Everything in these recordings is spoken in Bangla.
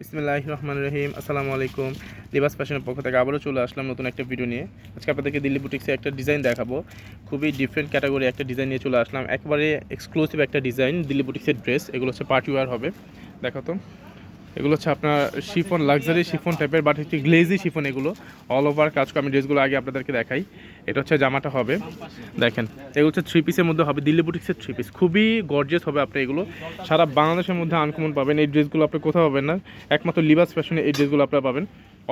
বিসমিল্লাহ রহমান রহিম, আসসালামু আলাইকুম। লিবাস ফ্যাশনের পক্ষ থেকে আবারও চলে আসলাম নতুন একটা ভিডিও নিয়ে। আজকে আপনাদেরকে দিল্লি বুটিক্সে একটা ডিজাইন দেখাবো। খুবই ডিফারেন্ট ক্যাটাগরি একটা ডিজাইন নিয়ে চলে আসলাম। একবারে এক্সক্লুসিভ একটা ডিজাইন দিল্লি বুটিক্সের ড্রেস এগুলো হচ্ছে পার্টি ওয়ার হবে। দেখো তো। এগুলো হচ্ছে আপনার শিফন লাক্সারি শিফন টাইপের বাট হচ্ছে গ্লেজি শিফন এগুলো। অল ওভার কাজ আমি ড্রেসগুলো আগে আপনাদেরকে দেখাই। এটা হচ্ছে জামাটা হবে। দেখেন, এগুলো হচ্ছে থ্রি পিসের মধ্যে হবে, দিল্লি বুটিক্সের থ্রি পিস খুবই গর্জিয়াস হবে আপনি এগুলো। সারা বাংলাদেশের মধ্যে আনকমন পাবেন। এই ড্রেসগুলো আপনি কোথাও পাবেন না। একমাত্র লিবাস ফ্যাশনে এই ড্রেসগুলো আপনারা পাবেন।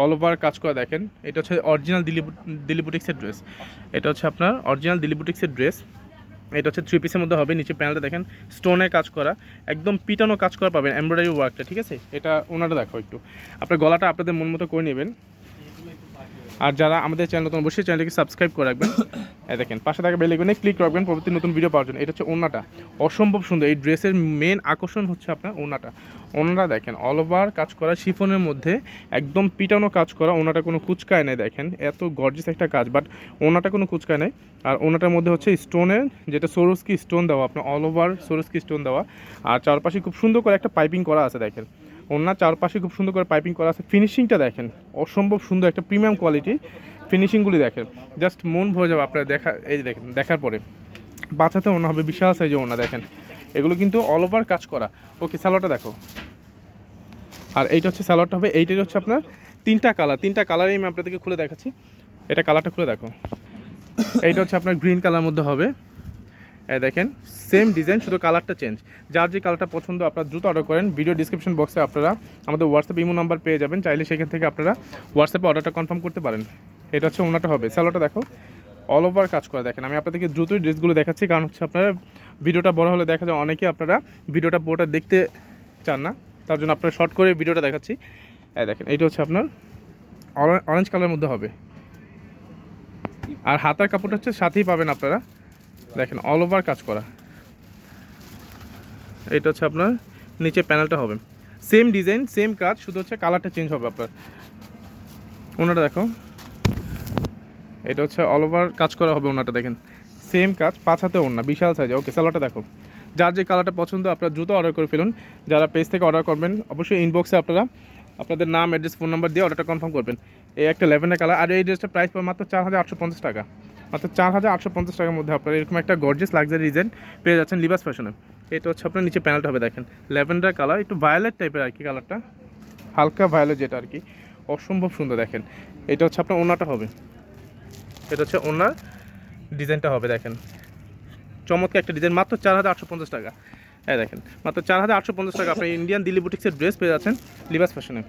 অল ওভার কাজ করা দেখেন, এটা হচ্ছে অরিজিনাল দিল্লি দিল্লি বুটিক্সের ড্রেস এটা হচ্ছে আপনার অরিজিনাল দিল্লি বুটিক্সের ড্রেস এটা হচ্ছে থ্রি পিসের মধ্যে হবে নিচে প্যানেলটা দেখেন স্টোনে কাজ করা, একদম পিটানো কাজ করা পাবেন এমব্রয়ডারি ওয়ার্কটা ঠিক আছে? এটা ওনাটা দেখো একটু। আপনার গলাটা আপনাদের মন মতো করে নেবেন। আর যারা আমাদের চ্যানেল নতুন, অবশ্যই চ্যানেলকে সাবস্ক্রাইব করে রাখবেন। দেখেন, পাশে থাকা বেল আইকনে ক্লিক রাখবেন পরবর্তী নতুন ভিডিও পাওয়ার জন্য। এটা হচ্ছে ওনাটা অসম্ভব সুন্দর। এই ড্রেসের মেন আকর্ষণ হচ্ছে আপনার ওনাটা ওনাটা দেখেন অল ওভার কাজ করা শিফনের মধ্যে, একদম পিটানো কাজ করা ওনাটা কোনো কুচকায় নেই, দেখেন। এত গর্জিয়াস একটা কাজ বাট ওনাটা কোনো কুচকায় নেই। আর ওনাটার মধ্যে হচ্ছে স্টোনের যেটা সোরস্কি স্টোন দেওয়া, আপনার অল ওভার সোরস্কি স্টোন দেওয়া। আর চারপাশে খুব সুন্দর করে একটা পাইপিং করা আছে, দেখেন। ওনার চারপাশে খুব সুন্দর করে পাইপিং করা আছে। ফিনিশিংটা দেখেন, অসম্ভব সুন্দর একটা প্রিমিয়াম কোয়ালিটি ফিনিশিংগুলি দেখেন। জাস্ট মন ভরে যাবে আপনার দেখা, এই দেখেন, দেখার পরে। বাঁচাতে ওনা হবে, বিশাল সাইজে ওনা দেখেন। এগুলো কিন্তু অল ওভার কাজ করা। ওকে স্যালোয়ারটা দেখো। আর এইটা হচ্ছে স্যালোয়ারটা হবে, এইটাই হচ্ছে আপনার তিনটা কালার তিনটা কালারই আমি আপনাদেরকে খুলে দেখাচ্ছি। এটা কালারটা খুলে দেখো। এইটা হচ্ছে আপনার গ্রিন কালার মধ্যে হবে। দেখেন সেম ডিজাইন শুধু কালারটা চেঞ্জ যার যে কালারটা পছন্দ, আপনারা দ্রুত অর্ডার করেন। ভিডিও ডিসক্রিপশন বক্সে আপনারা আমাদের হোয়াটসঅ্যাপ ইমো নাম্বার পেয়ে যাবেন। চাইলে সেখান থেকে আপনারা হোয়াটসঅ্যাপে অর্ডারটা কনফার্ম করতে পারেন। এটা হচ্ছে ওনাটা হবে। স্যালোটা দেখো অল ওভার কাজ করে দেখেন। আমি আপনাদেরকে দ্রুতই ড্রেসগুলো দেখাচ্ছি, কারণ হচ্ছে আপনারা ভিডিওটা বড় হলে দেখা যায় অনেকে আপনারা ভিডিওটা পুরোটা দেখতে চান না। তার জন্য আপনারা শর্ট করে ভিডিওটা দেখাচ্ছি। হ্যাঁ দেখেন, এইটা হচ্ছে আপনার অরেঞ্জ কালারের মধ্যে হবে। আর হাতার কাপড়টা হচ্ছে সাথেই পাবেন আপনারা। দেখেন অল ওভার কাজ করা। এটা হচ্ছে আপনার, নিচে প্যানেলটা হবে। সেম ডিজাইন সেম কাজ, শুধু হচ্ছে কালারটা চেঞ্জ হবে আপনার। ওনাটা দেখো। এটা হচ্ছে অল ওভার কাজ করা হবে ওনাটা, দেখেন। সেম কাজ, পাঁচ হাতে ওনা বিশাল সাইজে ওকে স্যালোটা দেখো। যার যে কালারটা পছন্দ, আপনারা দ্রুত অর্ডার করে ফেলুন। যারা পেজ থেকে অর্ডার করবেন, অবশ্যই ইনবক্সে আপনারা আপনাদের নাম অ্যাড্রেস ফোন নাম্বার দিয়ে অর্ডারটা কনফার্ম করবেন। এই একটা লেভেনের কালার আর এই ড্রেসটা প্রাইস পাবে মাত্র চার পঞ্চাশ টাকা। মাত্র চার হাজার আটশো পঞ্চাশ টাকার মধ্যে আপনারা এরকম একটা গর্জিয়াস লাক্সারি ডিজাইন পেয়ে যাচ্ছেন লিবাস ফ্যাশনে এটা হচ্ছে আপনার নিচে প্যানেলটা হবে, দেখেন। ল্যাভেন্ডার কালার একটু ভায়োলেট টাইপের আর কি কালারটা হালকা ভায়োলেট যেটা আর কি। অসম্ভব সুন্দর, দেখেন। এটা হচ্ছে আপনার ওনাটা হবে। এটা হচ্ছে ওনার ডিজাইনটা হবে, দেখেন। চমৎকার একটা ডিজাইন মাত্র চার হাজার আটশো পঞ্চাশ টাকা। হ্যাঁ দেখেন, মাত্র চার হাজার আটশো পঞ্চাশ টাকা আপনি ইন্ডিয়ান দিল্লি বুটিক্সের ড্রেস পেয়ে যাচ্ছেন লিবাস ফ্যাশনে